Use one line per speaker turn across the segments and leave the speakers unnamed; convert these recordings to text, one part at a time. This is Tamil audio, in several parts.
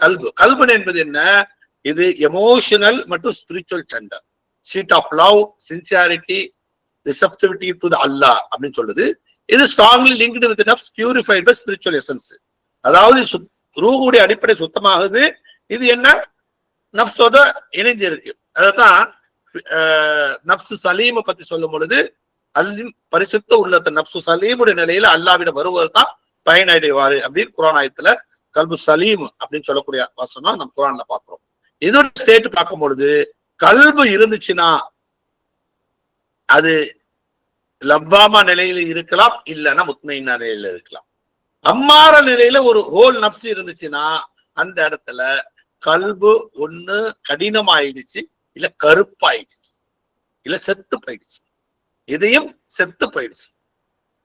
கல்பு. கல்பன் என்பது என்ன? இது எமோஷனல் மற்றும் spiritual centre seat of love sincerity receptivity to the Allah அப்படின்னு சொல்லுது. இது ஸ்ட்ராங்லி லிங்க்டு வித் நப்ஸ் பியூரிஃபைட் பை ஸ்பிரிச்சுவல் எசன்ஸ் அதாவது சுத்- அடிப்படை சுத்தமாகுது. இது என்ன? நப்சோட இணைஞ்சு இருக்கு. அதான் நப்சு சலீமை பத்தி சொல்லும் பொழுது அல்லிம் பரிசுத்த உள்ளத்த நப்சு சலீமுடைய நிலையில அல்லாவிட வருவது தான் பயனடைவாரு அப்படின்னு குரான் ஆயத்துல கல்பு சலீம் அப்படின்னு சொல்லக்கூடிய வசனம் நம்ம குரான்ல பாக்குறோம் இதோட ஸ்டேட் பார்க்கும் பொழுது கல்பு இருந்துச்சுன்னா அது லவ்வாமா நிலையில இருக்கலாம் இல்லைன்னா முத்மைனா நிலையில இருக்கலாம். அம்மாற நிலையில ஒரு ஹோல் நப்சு இருந்துச்சுன்னா அந்த இடத்துல கல்பு ஒண்ணு கடினமாயிடுச்சு இல்ல கருப்பாயிடுச்சு இல்ல செத்து போயிடுச்சு இதையும் செத்து போயிடுச்சு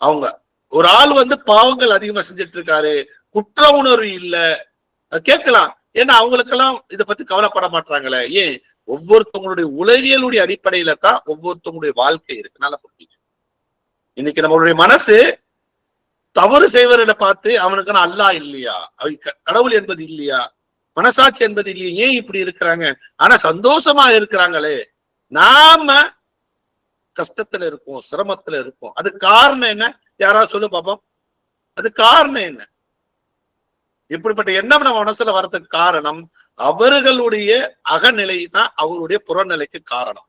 அவங்க ஒரு ஆள் வந்து பாவங்கள் அதிகமா செஞ்சுட்டு இருக்காரு குற்ற உணர்வு இல்ல கேட்கலாம். ஏன்னா அவங்களுக்கெல்லாம் இதை பத்தி கவலைப்பட மாட்டாங்களே ஏன்? ஒவ்வொருத்தவங்களுடைய உளவியலுடைய அடிப்படையில தான் ஒவ்வொருத்தவங்களுடைய வாழ்க்கை இருக்கு. நல்லா புரிஞ்சுங்க. இன்னைக்கு நம்மளுடைய மனசு தவறு செய்வர்களை பார்த்து அவனுக்கான அல்லாஹ் இல்லையா? க- கடவுள் என்பது இல்லையா? மனசாட்சி என்பது இல்லையா? ஏன் இப்படி இருக்கிறாங்க? ஆனா சந்தோஷமா இருக்கிறாங்களே. நாம கஷ்டத்துல இருக்கோம் சிரமத்துல இருக்கோம். அது காரணம் என்ன? யாராவது சொல்லு பாப்போம். அது காரணம் என்ன? இப்படிப்பட்ட எண்ணம் நம்ம மனசுல வர்றதுக்கு காரணம் அவர்களுடைய அகநிலை தான் அவருடைய புறநிலைக்கு காரணம்.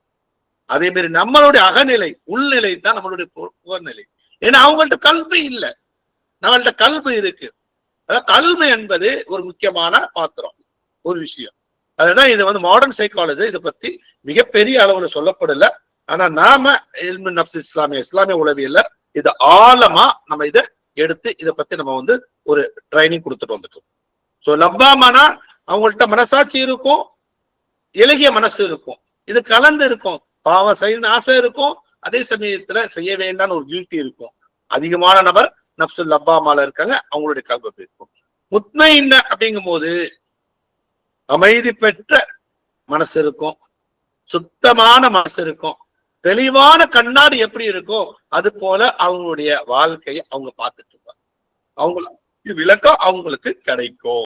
அதே மாதிரி நம்மளுடைய அகநிலை உள்நிலை தான் நம்மளுடைய புறநிலை. ஏன்னா அவங்கள்ட்ட கல்வி இல்லை. நம்மள்ட்ட கல்வி இருக்கு. அதாவது கல்வி என்பது ஒரு முக்கியமான பாத்திரம் ஒரு விஷயம். அதுதான் இது வந்து மாடர்ன் சைக்காலஜி இதை பத்தி மிகப்பெரிய அளவுல சொல்லப்படல. ஆனா நாம இஸ்லாமிய இஸ்லாமிய உளவியல்ல இது ஆழமா நம்ம இதை எடுத்து இதை பத்தி நம்ம வந்து ஒரு ட்ரைனிங் கொடுத்துட்டு வந்துட்டோம். சோ லப்பாமானா அவங்கள்ட்ட மனசாட்சி இருக்கும் இலகிய மனசு இருக்கும். இது கலந்து இருக்கும். பாவம் செய்யணும்னு ஆசை இருக்கும். அதே சமயத்துல செய்ய வேண்டாம்னு ஒரு கில்ட்டி இருக்கும். அதிகமான நபர் நப்சுல் லப்பாமால இருக்காங்க. அவங்களுடைய கல்வப்பு இருக்கும் முத்மைன்ன அப்படிங்கும் போது அமைதி பெற்ற மனசு இருக்கும். சுத்தமான மனசு இருக்கும். தெளிவான கண்ணாடி எப்படி இருக்கோ அது போல அவங்களுடைய வாழ்க்கையை அவங்க பார்த்துட்டு இருப்பாங்க. அவங்கள விளக்கம் அவங்களுக்கு கிடைக்கும்.